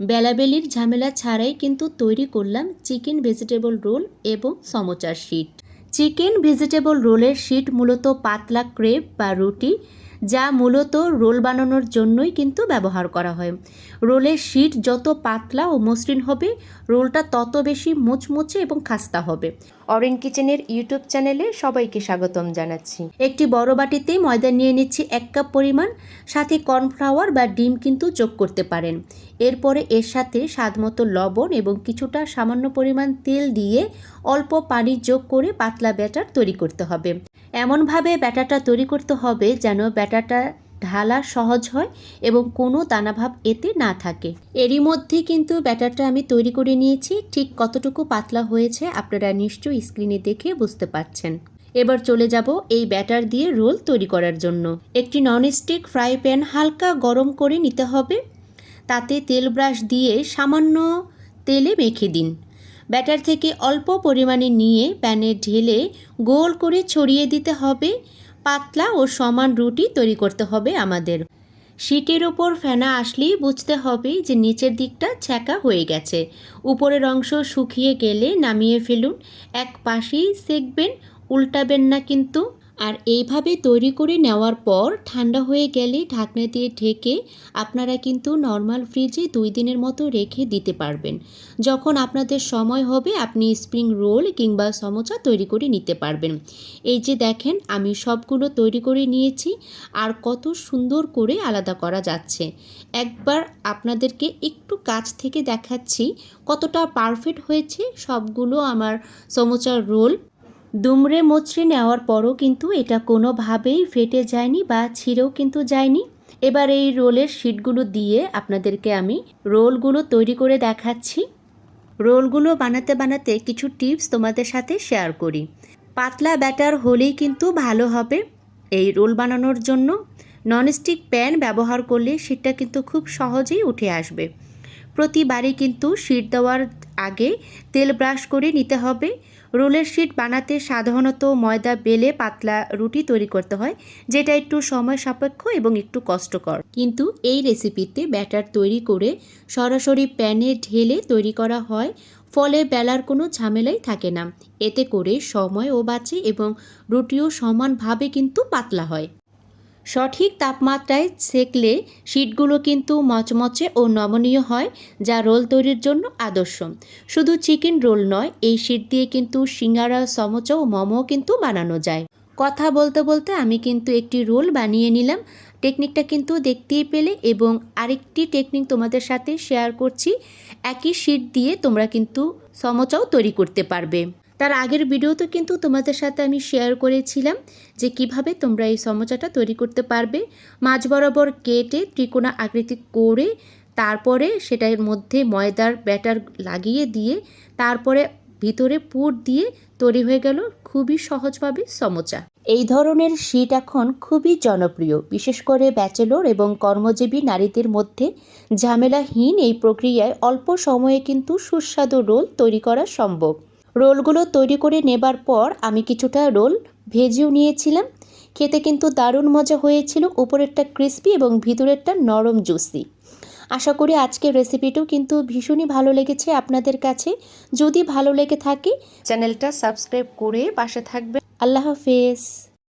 বেলাবেলির ঝামেলা ছাড়াই কিন্তু তৈরি করলাম চিকেন ভেজিটেবল রোল এবং সমোচার শিট। চিকেন ভেজিটেবল রোলের শিট মূলত পাতলা ক্রেপ বা রুটি, যা মূলত রোল বানানোর জন্যই কিন্তু ব্যবহার করা হয়। রোলের শিট যত পাতলা ও মসৃণ হবে, রোলটা তত বেশি মুচমুচে এবং খাস্তা হবে। অরেন কিচেনের ইউটিউব চ্যানেলে সবাইকে স্বাগতম জানাচ্ছি। একটি বড় বাটিতে ময়দা নিয়ে নিচ্ছি এক কাপ পরিমাণ, সাথে কর্নফ্লাওয়ার বা ডিম কিন্তু যোগ করতে পারেন। এরপরে এর সাথে স্বাদমতো লবণ এবং কিছুটা সামান্য পরিমাণ তেল দিয়ে অল্প পানি যোগ করে পাতলা ব্যাটার তৈরি করতে হবে। এমনভাবে ব্যাটারটা তৈরি করতে হবে যেন ব্যাটারটা ঢালা সহজ হয় এবং কোনো দানাভাব এতে না থাকে। এরই মধ্যে কিন্তু ব্যাটারটা আমি তৈরি করে নিয়েছি। ঠিক কতটুকু পাতলা হয়েছে আপনারা নিশ্চয়ই স্ক্রিনে দেখে বুঝতে পারছেন। এবার চলে যাব এই ব্যাটার দিয়ে রোল তৈরি করার জন্য। একটি ননস্টিক ফ্রাই প্যান হালকা গরম করে নিতে হবে। তাতে তেল ব্রাশ দিয়ে সামান্য তেলে মেখে দিন। ব্যাটার থেকে অল্প পরিমাণে নিয়ে প্যানে ঢেলে গোল করে ছড়িয়ে দিতে হবে। পাতলা ও সমান রুটি তৈরি করতে হবে আমাদের। শিটের ওপর ফেনা আসলেই বুঝতে হবে যে নিচের দিকটা ছ্যাঁকা হয়ে গেছে। উপরের অংশ শুকিয়ে গেলে নামিয়ে ফেলুন। এক পাশেই সেঁকবেন, উল্টাবেন না কিন্তু। আর এইভাবে তৈরি করে নেওয়ার পর ঠান্ডা হয়ে গেলে ঢাকনা দিয়ে ঢেকে আপনারা কিন্তু নর্মাল ফ্রিজে দুই দিনের মতো রেখে দিতে পারবেন। যখন আপনাদের সময় হবে, আপনি স্প্রিং রোল কিংবা সমোচা তৈরি করে নিতে পারবেন। এই যে দেখেন, আমি সবগুলো তৈরি করে নিয়েছি, আর কত সুন্দর করে আলাদা করা যাচ্ছে। একবার আপনাদেরকে একটু কাছ থেকে দেখাচ্ছি কতটা পারফেক্ট হয়েছে। সবগুলো আমার সমোচার রোল দুমড়ে মুচড়ে নেওয়ার পরও কিন্তু এটা কোনোভাবেই ফেটে যায়নি বা ছিঁড়েও কিন্তু যায়নি। এবার এই রোলের শিটগুলো দিয়ে আপনাদেরকে আমি রোলগুলো তৈরি করে দেখাচ্ছি। রোলগুলো বানাতে বানাতে কিছু টিপস তোমাদের সাথে শেয়ার করি। পাতলা ব্যাটার হলেই কিন্তু ভালো হবে এই রোল বানানোর জন্য। ননস্টিক প্যান ব্যবহার করলে সেটা কিন্তু খুব সহজেই উঠে আসবে। প্রতিবারই কিন্তু শিট দেওয়ার আগে তেল ব্রাশ করে নিতে হবে। রোলের শিট বানাতে সাধারণত ময়দা বেলে পাতলা রুটি তৈরি করতে হয়, যেটা একটু সময় সাপেক্ষ এবং একটু কষ্টকর। কিন্তু এই রেসিপিতে ব্যাটার তৈরি করে সরাসরি প্যানে ঢেলে তৈরি করা হয়, ফলে বেলার কোনো ঝামেলাই থাকে না। এতে করে সময়ও বাঁচে এবং রুটিও সমানভাবে কিন্তু পাতলা হয়। সঠিক তাপমাত্রায় সেকলে শিটগুলো কিন্তু মচমচে ও নমনীয় হয়, যা রোল তৈরির জন্য আদর্শ। শুধু চিকেন রোল নয়, এই শিট দিয়ে কিন্তু সিঙ্গারা, সমোচা ও মোমো কিন্তু বানানো যায়। কথা বলতে বলতে আমি কিন্তু একটি রোল বানিয়ে নিলাম। টেকনিকটা কিন্তু দেখতেই পেলে এবং আরেকটি টেকনিক তোমাদের সাথে শেয়ার করছি। একই শিট দিয়ে তোমরা কিন্তু সমোচাও তৈরি করতে পারবে। তার আগের ভিডিওতে কিন্তু তোমাদের সাথে আমি শেয়ার করেছিলাম যে কীভাবে তোমরা এই সমোচাটা তৈরি করতে পারবে। মাঝ বরাবর কেটে ত্রিকোণা আকৃতি করে তারপরে সেটার মধ্যে ময়দার ব্যাটার লাগিয়ে দিয়ে তারপরে ভিতরে পুর দিয়ে তৈরি হয়ে গেল খুবই সহজভাবে সমোচা এই ধরনের শীট এখন খুবই জনপ্রিয়, বিশেষ করে ব্যাচেলর এবং কর্মজীবী নারীদের মধ্যে। ঝামেলাহীন এই প্রক্রিয়ায় অল্প সময়ে কিন্তু সুস্বাদু রোল তৈরি করা সম্ভব। রোলগুলো তৈরি করে নেবার পর আমি কিছুটা রোল ভেজেও নিয়েছিলাম। খেতে কিন্তু দারুণ মজা হয়েছিল। উপরেরটা ক্রিস্পি এবং ভিতরেরটা নরম জুসি আশা করি আজকের রেসিপিটাও কিন্তু ভীষণই ভালো লেগেছে আপনাদের কাছে। যদি ভালো লেগে থাকে, চ্যানেলটা সাবস্ক্রাইব করে পাশে থাকবে আল্লাহ হাফেজ।